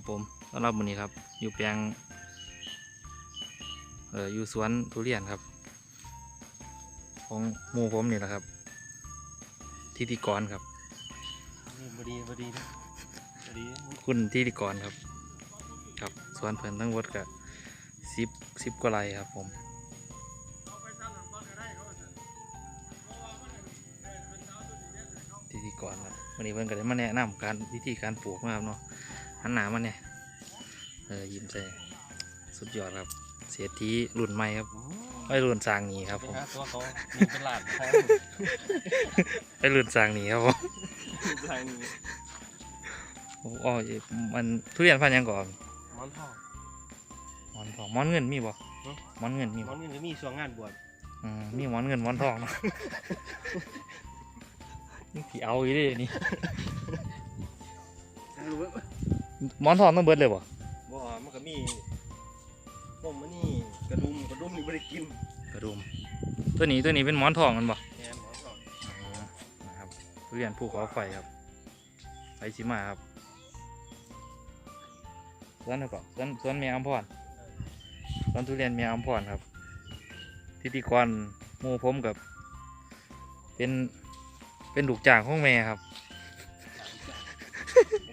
ครับผมต้อนรับวันนี้ครับ อยู่แปลงเอ่ออยู่สวนทุเรียนครับ ของหมู่ผมนี่แหละครับ ทิติกรครับนี่บดีบดีนะบดีคุณทิติกรครับ ครับสวนเพิ่นทั้งหมดกับสิบสิบกว่าไร่ครับผมทิติกรครับวันนี้เพิ่นก็ได้มาแนะนำการวิธีการปลูกนะครับเนาะ หันหนามาเนี่ยเออยิ้มใส่สุดยอดครับ เสียทีรุ่นใหม่ครับไม่รุ่นสร้างหนีครับไปผมหาตัวเขามีเป็นหลานนะครับไปรุ่นสร้างหนีครับผมลายนี้อ๋อมันทุเรียนพันธุ์หยังก่อนหมอนทองหมอนทองหมอนเงินมีบ่ฮะหมอนเงินมีหมบ่อนนี่ก็มีช่วงงานบวชอืมมีหมอนเงินหมอนทองเนาะนี่ผีเอาอีเด้นี่ หมอนทองต้องเบิดเลยบ่บ่มันก็มีต้มมันนี่กระดุมกระดุมนี่ไม่ได้กินกระดุมตัวนี้ตัวนี้เป็นหมอนทองกันบ่แทนหมอนทองอ๋อนะครับทุเรียนภูเขาไฟครับไปชิมาครับสวนอะไรก่อนสวนสวนเมียอัมพรสวนทุเรียนเมียอัมพรครับทิติกรหมู่ผมกับ เป็นเป็นลูกจ้างของแม่ครับ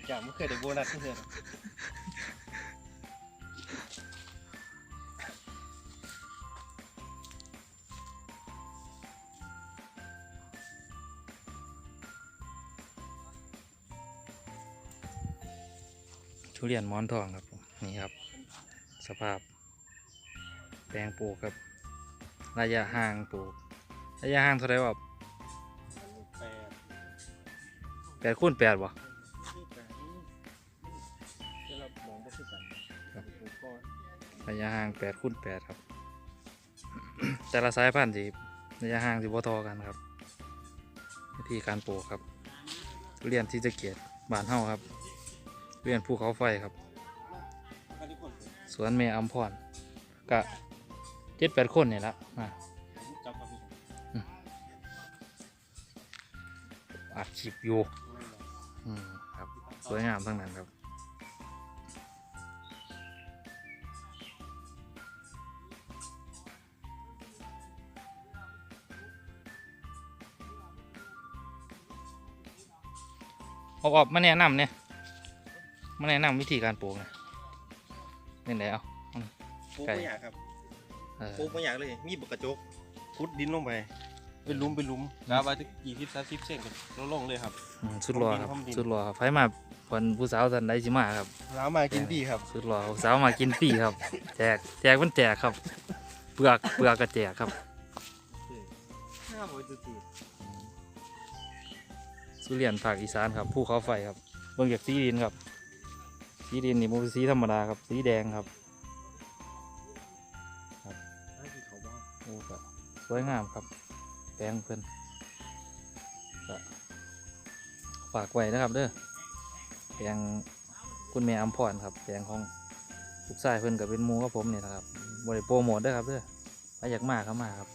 จ่าไม่เคยได้โบนัสเพื่อนทุเรียนหมอนทองครับผมนี่ครับ สภาพ แปลงปลูกครับ ระยะห่างปลูก ระยะห่างเท่าไหร่วะแปดแปดคูณแปดบ่ บ่คือกันครับปลูกก่อนระยะห่างแปดคูณแปดครับ แต่ละสายพันธุ์สิระยะห่างสิบ่เทอกันครับวิธีการปลูกครับทุเรียนที่จะเกียรติบ้านเฮาครับทุเรียนภูเขาไฟครับอันนี้คนสวนเมอัมพรกะเจ็ดแปดคนนี่ละมาจับมาพี่อัดคลิปอยู่อืมครับ สวยงามทั้งนั้นครับ เอาออกมาแนะนำเนี่ยมาแนะนำวิธีการปลูกเนี่ยนี่ไหนเอาปลูกไก่ไม่อยากครับเออปลูกไม่อยากเลย มีบกกระจกขุดดินลงไปเป็นหลุมเป็นหลุมกาบไปถึงกี่สิบสามสิบเซนกันลงเลยครับอืมสุดรอครับผมดินสุดรอครับไฟมาผนผู้สาวท่านใดสิมาครับแล้วมากินดีครับสุดรอผู้สาวมากินฟรีครับ แจกแจกมันแจกครับ เปลือกเปลือกก็แจกครับห้าบอยตื่น สุเรียนภาคอีสานครับภูเขาไฟครับ เบิ่งจากสีดินครับ สีดินนี่มันเป็นสีธรรมดาครับ สีแดงครับให้ที่เขาบ้างโอ้ก็สวยงามครับแปลงเพิ่อนฝากไว้นะครับเด้อแปลงคุณแม่อัมพรครับแปลงของลูกชายเพิ่อนกับเป็นมูกับผมเนี่ยนะครับบริโปรโมทเด้อครับเด้อถ้าอยากมาเข้ามาครับ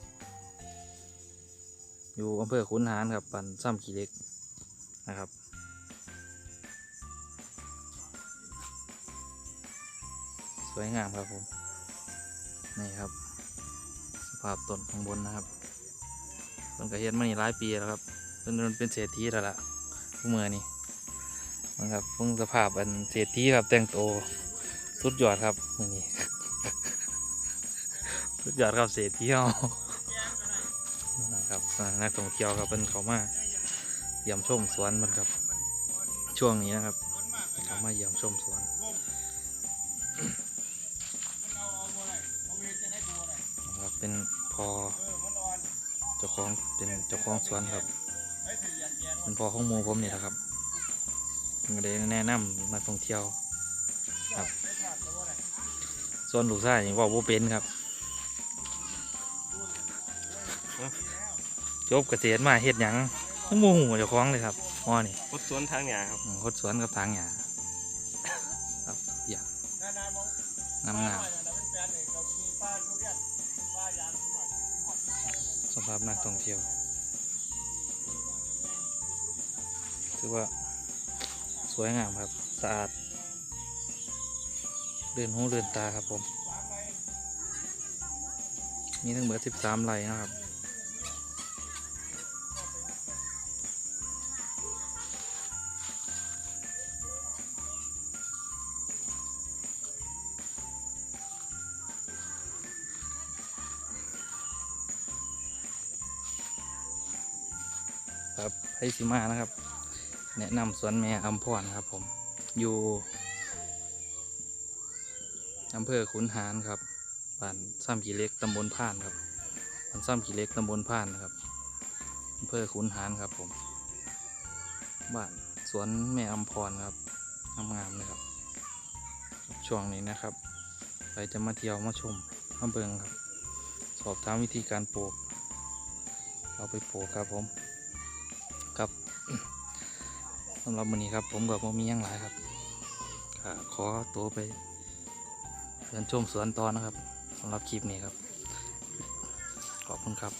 อยู่อำเภอขุนหารครับปันซ้ำขีเล็ก นะครับ สวยงามครับผม นี่ครับ สภาพต้นข้างบนนะครับต้นกระเฮ็ดมานี่หลายปีแล้วครับจนมันเป็นเศรษฐีแล้วล่ะผู้เมื่อนี่นะครับเพิ่งสภาพอันเศรษฐีครับแต่งโตสุดยอดครับมื่อนี้สุดยอดครับเศรษฐีเรานะครับนักท่องเที่ยวครับเป็นเขามา เยี่ยมชมสวนมันครับ ช่วงนี้นะครับเขามาเยี่ยมชมสวนนะครับเป็นพอเจ้าของเป็นเจ้าของสวนครับ เป็นพอของหมูผมนี่แหละครับก็เลยแนะนำนักท่องเที่ยวครับส่วนลูกชายนี่เว่าบ่เป็นครับจบเกษตรมาเฮ็ดหยัง ทั้งโมหูเจ้าของเลยครับมอนี่พุดสวนทางหยาครับอืมโคดสวนกับทางหญ้าครับอย่างงามงามสำหรับนักท่องเที่ยวถือว่าสวยงามครับสะอาดเลื่อนหูเลื่อนตาครับผม มีทั้งหมด13ไร่นะครับ ครับไพซิมานะครับ แนะนำสวนแม่อัมพรครับ ผม อยู่อำเภอขุนหารครับบ้านซ้ำขีเล็กตำบลผ่านครับบ้านซ้ำขีเล็กตำบลผ่านนะครับอำเภอขุนหารครับ ผมบ้านสวนแม่อัมพรครับงามๆเลยครับ ช่วงนี้นะครับใครจะมาเที่ยวมาชมมาเบิงครับ สอบถามวิธีการปลูก เอาไปปลูกครับผม สำหรับวันนี้ครับ ผมกับผมมีหยังหลายครับขอตัวไปเดินชมสวนตอนนะครับสำหรับคลิปนี้ครับ ขอบคุณครับ